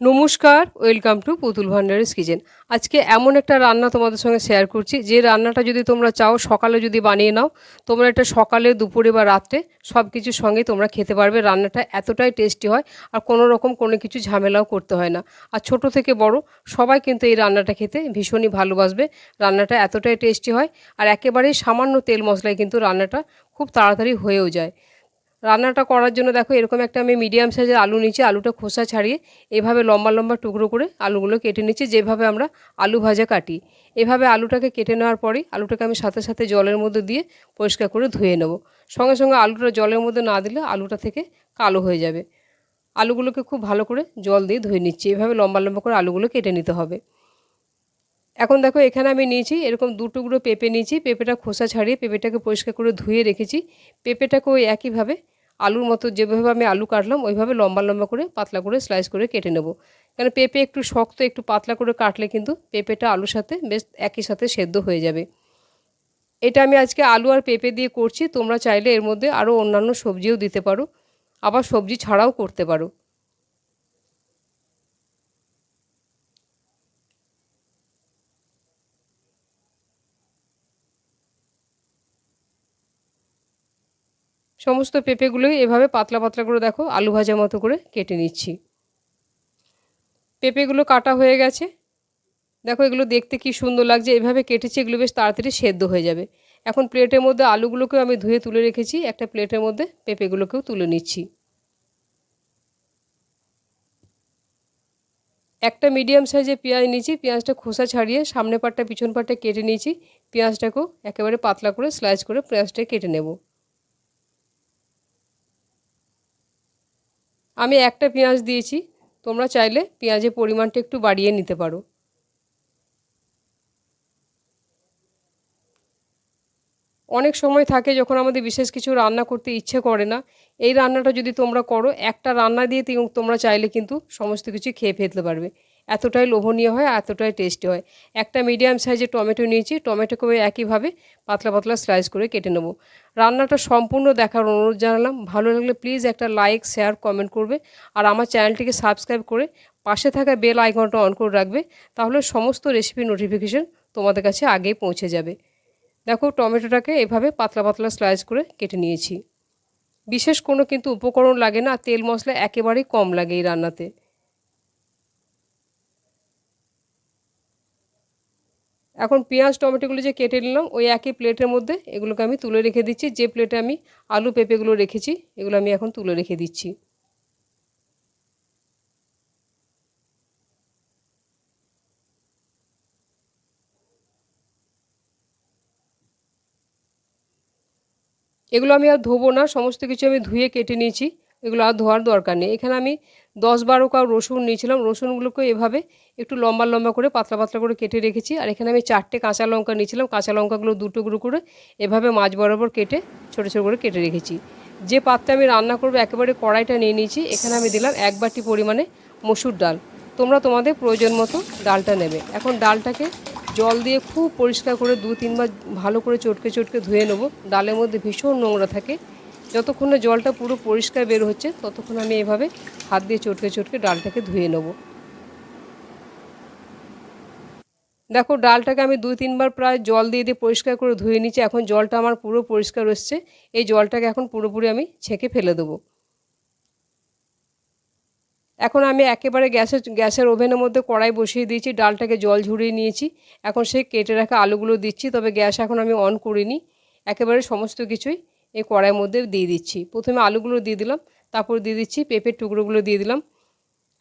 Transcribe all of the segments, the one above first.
নমস্কার, welcome to পুতুল ভান্ডারের কিচেন। আজকে এমন একটা রান্না তোমাদের সঙ্গে শেয়ার করছি। যে রান্নাটা যদি তোমরা চাও, সকালে যদি বানিয়ে নাও, তোমরা এটা সকালে, দুপুরে বা রাত্রে সব কিছুর সঙ্গে তোমরা খেতে পারবে। রান্নাটা এতটাই টেস্টি হয় আর কোনো রকম কোনো কিছু ঝামেলাও করতে হয় না। আর ছোট থেকে বড় সবাই কিন্তু এই রান্নাটা খেতে ভীষণই ভালোবাসবে। রান্নাটা এতটাই টেস্টি হয় আর একেবারেই সামান্য তেল মশলায় কিন্তু রান্নাটা খুব তাড়াতাড়ি হয়েও যায়। রান্নাটা করার জন্য দেখো এরকম একটা আমি মিডিয়াম সাইজের আলু নিচ্ছি আলুটা খোসা ছাড়িয়ে এভাবে লম্বা লম্বা টুকরো করে আলুগুলো কেটে নিচ্ছি, যেভাবে আমরা আলু ভাজা কাটি। এভাবে আলুটাকে কেটে নেওয়ার পরেই আলুটাকে আমি সাথে সাথে জলের মধ্যে দিয়ে পরিষ্কার করে ধুয়ে নেব। সঙ্গে সঙ্গে আলুটা জলের মধ্যে না দিলে আলুটা থেকে কালো হয়ে যাবে। আলুগুলোকে খুব ভালো করে জল দিয়ে ধুয়ে নিচ্ছি, এভাবে লম্বা লম্বা করে আলুগুলো কেটে নিতে হবে। এখন দেখো এখানে আমি নিয়েছি এরকম দু টুকরো পেঁপে নিয়েছি, পেঁপেটা খোসা ছাড়িয়ে পেঁপেটাকে পরিষ্কার করে ধুয়ে রেখেছি। পেঁপেটাকে ওই একইভাবে আলুর মতো যেভাবে আমি আলু কাটলাম, ওইভাবে লম্বা লম্বা করে, পাতলা করে স্লাইস করে কেটে নেব। কেন পেঁপে একটু শক্ত, একটু পাতলা করে কাটলে কিন্তু পেঁপেটা আলুর সাথে বেশ একই সাথে সেদ্ধ হয়ে যাবে। এটা আমি আজকে আলু আর পেঁপে দিয়ে করছি, তোমরা চাইলে এর মধ্যে আরও অন্যান্য সবজিও দিতে পারো। আবার সবজি ছাড়াও করতে পারো। সমস্ত পেঁপেগুলোই এভাবে পাতলা পাতলা করে দেখো, আলু ভাজার মতো করে কেটে নিচ্ছি। পেঁপেগুলো কাটা হয়ে গেছে। দেখো এগুলো দেখতে কি সুন্দর লাগছে, এভাবে কেটেছি, এগুলো বেশ তাড়াতাড়ি সেদ্ধ হয়ে যাবে। এখন প্লেটের মধ্যে আলুগুলোকেও আমি ধুয়ে তুলে রেখেছি, একটা প্লেটের মধ্যে পেঁপেগুলোকেও তুলে নিচ্ছি। একটা মিডিয়াম সাইজে পেঁয়াজ নিয়েছি, পেঁয়াজটা খোসা ছাড়িয়ে সামনে পাটটা, পিছন পাটটা কেটে নিয়েছি, পেঁয়াজটাকেও একেবারে পাতলা করে স্লাইস করে পেঁয়াজটা কেটে নেব। আমি একটা পেঁয়াজ দিয়েছি, তোমরা চাইলে পেঁয়াজের পরিমাণটা একটু বাড়িয়ে নিতে পারো। অনেক সময় থাকে যখন আমাদের বিশেষ কিছু রান্না করতে ইচ্ছে করে না, এই রান্নাটা যদি তোমরা করো, একটা রান্না দিয়ে তোমরা চাইলে কিন্তু সমস্ত কিছু খেয়ে ফেলতে পারবে। এতটাই লোভনীয় হয় এতটাই টেস্টি হয়। একটা মিডিয়াম সাইজের টমেটো নিয়েছি, টমেটোকে একইভাবে পাতলা পাতলা স্লাইস করে কেটে নেব। রান্নাটা সম্পূর্ণ দেখার অনুরোধ জানালাম। ভালো লাগলে প্লিজ একটা লাইক শেয়ার কমেন্ট করবে। আর আমার চ্যানেলটিকে সাবস্ক্রাইব করে পাশে থাকা বেল আইকনটা অন করে রাখবে। তাহলে সমস্ত রেসিপি নোটিফিকেশন তোমাদের কাছে আগেই পৌঁছে যাবে। দেখো টমেটোটাকে এভাবে পাতলা পাতলা স্লাইস করে কেটে নিয়েছি। বিশেষ কোনো কিন্তু উপকরণ লাগে না। তেল মশলা একেবারেই কম লাগে এই রান্নাতে। এখন পেঁয়াজ, টমেটোগুলো যে কেটে নিলাম, ওই একই প্লেটের মধ্যে এগুলোকে আমি তুলে রেখে দিচ্ছি। যে প্লেটে আমি আলু পেঁপেগুলো রেখেছি, এগুলো আমি এখন তুলে রেখে দিচ্ছি। এগুলো আমি আর ধোবো না, সমস্ত কিছু আমি ধুয়ে কেটে নিয়েছি। এগুলো আর ধোয়ার দরকার নেই। এখানে আমি দশ বারো কাউ রসুন নিয়েছিলাম, রসুনগুলোকে এভাবে একটু লম্বা লম্বা করে পাতলা পাতলা করে কেটে রেখেছি। আর এখানে আমি চারটে কাঁচা লঙ্কা নিয়েছিলাম, কাঁচা লঙ্কাগুলো দুটো গুঁড়ো করে এভাবে মাছ বরাবর কেটে ছোটো ছোটো করে কেটে রেখেছি। যে পাত্রে আমি রান্না করব, একেবারে কড়াইটা নিয়ে নিয়েছি। এখানে আমি দিলাম এক বাটি পরিমাণে মসুর ডাল। তোমরা তোমাদের প্রয়োজন মতো ডালটা নেবে। এখন ডালটাকে জল দিয়ে খুব পরিষ্কার করে দু তিনবার ভালো করে চটকে চটকে ধুয়ে নেব। ডালের মধ্যে ভীষণ নোংরা থাকে। যতক্ষণ না জলটা পুরো পরিষ্কার বের হচ্ছে, ততক্ষণ আমি এভাবে হাত দিয়ে চটকে চটকে ডালটাকে ধুয়ে নেব। দেখো, ডালটাকে আমি দুই তিনবার প্রায় জল দিয়ে দিয়ে পরিষ্কার করে ধুয়ে নিচ্ছি। এখন জলটা আমার পুরো পরিষ্কার এসছে এই জলটাকে এখন পুরোপুরি আমি ছেঁকে ফেলে দেবো। এখন আমি একেবারে গ্যাসের গ্যাসের ওভেনের মধ্যে কড়াই বসিয়ে দিয়েছি, ডালটাকে জল ঝরিয়ে নিয়েছি। এখন সেই কেটে রাখা আলুগুলো দিচ্ছি, তবে গ্যাস এখন আমি অন করিনি। একেবারে সমস্ত কিছুই এই কড়াইয়ের মধ্যে দিয়ে দিচ্ছি। প্রথমে আলুগুলো দিয়ে দিলাম, তারপর দিয়ে দিচ্ছি পেঁপের টুকরোগুলো দিয়ে দিলাম।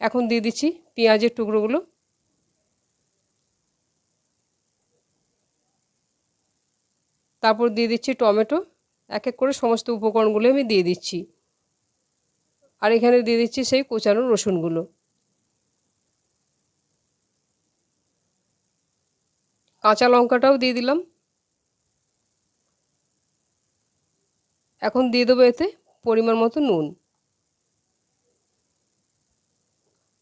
এখন দিয়ে দিচ্ছি পেঁয়াজের টুকরোগুলো। তারপর দিয়ে দিচ্ছি টমেটো, এক এক করে সমস্ত উপকরণগুলো আমি দিয়ে দিচ্ছি। আর এখানে দিয়ে দিচ্ছি সেই কোচানো রসুনগুলো। কাঁচা লঙ্কাটাও দিয়ে দিলাম। এখন দিয়ে দেবো এতে পরিমাণ মতো নুন।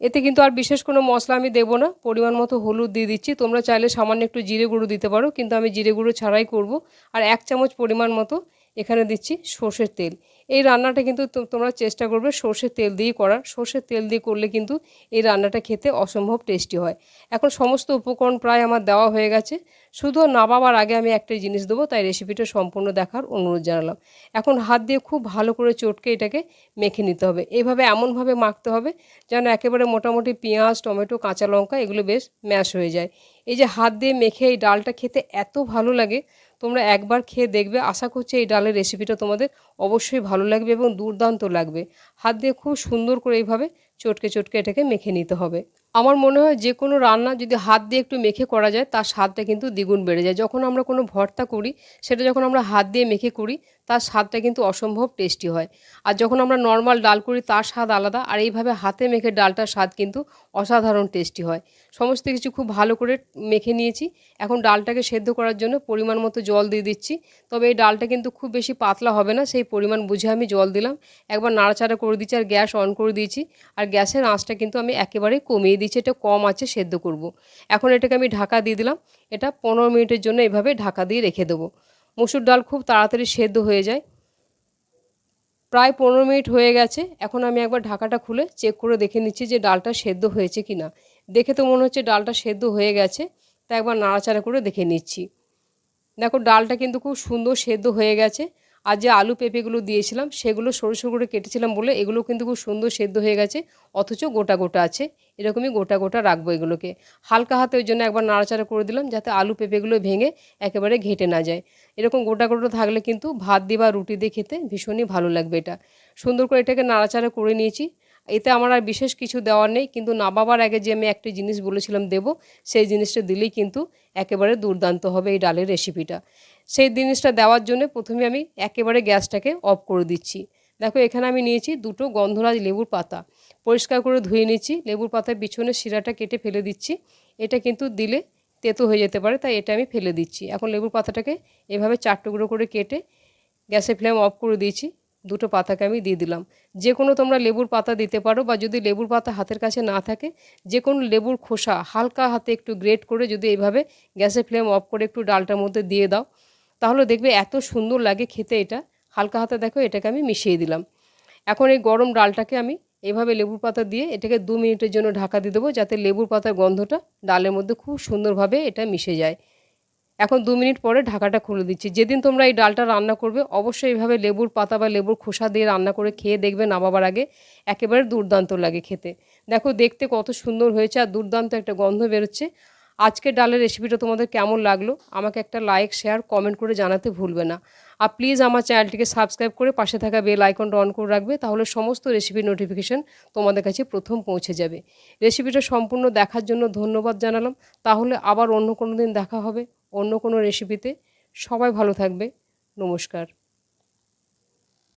এতে কিন্তু আর বিশেষ কোনো মশলা আমি দেবো না, পরিমাণ মতো হলুদ দিয়ে দিচ্ছি। তোমরা চাইলে সামান্য একটু জিরে গুঁড়ো দিতে পারো, কিন্তু আমি জিরে গুঁড়ো ছাড়াই করব। আর এক চামচ পরিমাণ মতো এখানে দিচ্ছি সর্ষের তেল। এই রান্নাটা কিন্তু তোমরা চেষ্টা করবে সর্ষের তেল দিয়েই করার। সর্ষের তেল দিয়ে করলে কিন্তু এই রান্নাটা খেতে অসম্ভব টেস্টি হয়। এখন সমস্ত উপকরণ প্রায় আমার দেওয়া হয়ে গেছে। শুধু না নামাবার আগে আমি একটা জিনিস দেবো, তাই রেসিপিটা সম্পূর্ণ দেখার অনুরোধ জানালাম। এখন হাত দিয়ে খুব ভালো করে চটকে এটাকে মেখে নিতে হবে। এইভাবে এমনভাবে মাখতে হবে যেন একেবারে মোটামুটি পেঁয়াজ, টমেটো, কাঁচা লঙ্কা এগুলো বেশ ম্যাশ হয়ে যায়। এই যে হাত দিয়ে মেখে এই ডালটা খেতে এত ভালো লাগে তোমরা একবার খেয়ে দেখবে। আশা করছি এই ডালের রেসিপিটা তোমাদের অবশ্যই ভালো লাগবে এবং দুর্দান্ত লাগবে। হাত দিয়ে খুব সুন্দর করে এইভাবে চটকে চটকে এটাকে মেখে নিতে হবে। আমার মনে হয় যে কোনো রান্না যদি হাত দিয়ে একটু মেখে করা যায়, তার স্বাদটা কিন্তু দ্বিগুণ বেড়ে যায়। যখন আমরা কোনো ভর্তা করি, সেটা যখন আমরা হাত দিয়ে মেখে করি, তার স্বাদটা কিন্তু অসম্ভব টেস্টি হয়। আর যখন আমরা নর্মাল ডাল করি, তার স্বাদ আলাদা, আর এইভাবে হাতে মেখে ডালটার স্বাদ কিন্তু অসাধারণ টেস্টি হয়। সমস্ত কিছু খুব ভালো করে মেখে নিয়েছি। এখন ডালটাকে সেদ্ধ করার জন্য পরিমাণ মতো জল দিয়ে দিচ্ছি। তবে এই ডালটা কিন্তু খুব বেশি পাতলা হবে না, সেই পরিমাণ বুঝে আমি জল দিলাম। একবার নাড়াচাড়া করে দিচ্ছি, আর গ্যাস অন করে দিয়েছি। আর গ্যাসের আঁচটা কিন্তু আমি একেবারেই কমিয়ে দিচ্ছি, এটা কম আছে, সেদ্ধ করব। এখন এটাকে আমি ঢাকা দিয়ে দিলাম। এটা পনেরো মিনিটের জন্য এভাবে ঢাকা দিয়ে রেখে দেবো। মুসুর ডাল খুব তাড়াতাড়ি সেদ্ধ হয়ে যায়। প্রায় পনেরো মিনিট হয়ে গেছে। এখন আমি একবার ঢাকাটা খুলে চেক করে দেখে নিচ্ছি যে ডালটা সেদ্ধ হয়েছে কি না দেখে তো মনে হচ্ছে ডালটা সেদ্ধ হয়ে গেছে তা একবার নাড়াচাড়া করে দেখে নিচ্ছি। দেখো, ডালটা কিন্তু খুব সুন্দর সেদ্ধ হয়ে গেছে। আর যে আলু পেঁপেগুলো দিয়েছিলাম, সেগুলো সরু সরু করে কেটেছিলাম বলে এগুলো কিন্তু খুব সুন্দর সেদ্ধ হয়ে গেছে, অথচ গোটা গোটা আছে। এরকমই গোটা গোটা রাখব এগুলোকে। হালকা হাতে ওই জন্য একবার নাড়াচাড়া করে দিলাম যাতে আলু পেঁপেগুলো ভেঙে একেবারে ঘেটে না যায়। এরকম গোটা গোটা থাকলে কিন্তু ভাত দিয়ে বা রুটি দিয়ে খেতে ভীষণই ভালো লাগবে এটা। সুন্দর করে এটাকে নাড়াচাড়া করে নিয়েছি। এতে আমার আর বিশেষ কিছু দেওয়ার নেই, কিন্তু নাবাবার আগে যে আমি একটি জিনিস বলেছিলাম দেব, সেই জিনিসটা দিলেই কিন্তু একেবারে দুর্দান্ত হবে এই ডালের রেসিপিটা সেই জিনিসটা দেওয়ার জন্য প্রথমে আমি একেবারে গ্যাসটাকে অফ করে দিচ্ছি। দেখো, এখানে আমি নিয়েছি দুটো গন্ধরাজ লেবুর পাতা। পরিষ্কার করে ধুয়ে নিচ্ছি, লেবুর পাতার পিছনে শিরাটা কেটে ফেলে দিচ্ছি। এটা কিন্তু দিলে তেতো হয়ে যেতে পারে, তাই এটা আমি ফেলে দিচ্ছি। এখন লেবুর পাতাটাকে এভাবে চার টুকরো করে কেটে গ্যাসের ফ্লেম অফ করে দিয়েছি, দুটো পাতাকে আমি দিয়ে দিলাম। যে কোনো তোমরা লেবুর পাতা দিতে পারো বা যদি লেবুর পাতা হাতের কাছে না থাকে যে কোনো লেবুর খোসা হালকা হাতে একটু গ্রেট করে যদি এইভাবে গ্যাসের ফ্লেম অফ করে একটু ডালটার মধ্যে দিয়ে দাও তাহলে দেখবে এত সুন্দর লাগে খেতে এটা। হালকা হাতে দেখো এটাকে আমি মিশিয়ে দিলাম। এখন এই গরম ডালটাকে আমি এইভাবে লেবুর পাতা দিয়ে এটাকে দু মিনিটের জন্য ঢাকা দিয়ে দেবো যাতে লেবুর পাতার গন্ধটা ডালের মধ্যে খুব সুন্দরভাবে এটা মিশে যায়। এখন দু মিনিট পরে ঢাকাটা খুলে দিচ্ছি। যেদিন তোমরা এই ডালটা রান্না করবে অবশ্যই এইভাবে লেবুর পাতা বা লেবুর খোসা দিয়ে রান্না করে খেয়ে দেখবে নামাবার আগে একেবারে দুর্দান্ত লাগে খেতে। দেখো দেখতে কত সুন্দর হয়েছে আর দুর্দান্ত একটা গন্ধ বেরোচ্ছে। আজকের ডালের রেসিপিটা তোমাদের কেমন লাগল? আমাকে একটা লাইক শেয়ার কমেন্ট করে জানাতে ভুলবে না। আর প্লিজ আমার চ্যানেলটিকে সাবস্ক্রাইব করে পাশে থাকা বেল আইকনটা অন করে রাখবে, তাহলে সমস্ত রেসিপির নোটিফিকেশন তোমাদের কাছে প্রথম পৌঁছে যাবে। রেসিপিটা সম্পূর্ণ দেখার জন্য ধন্যবাদ জানালাম। তাহলে আবার অন্য কোনো দিন দেখা হবে অন্য কোনো রেসিপিতে সবাই ভালো থাকবে। নমস্কার।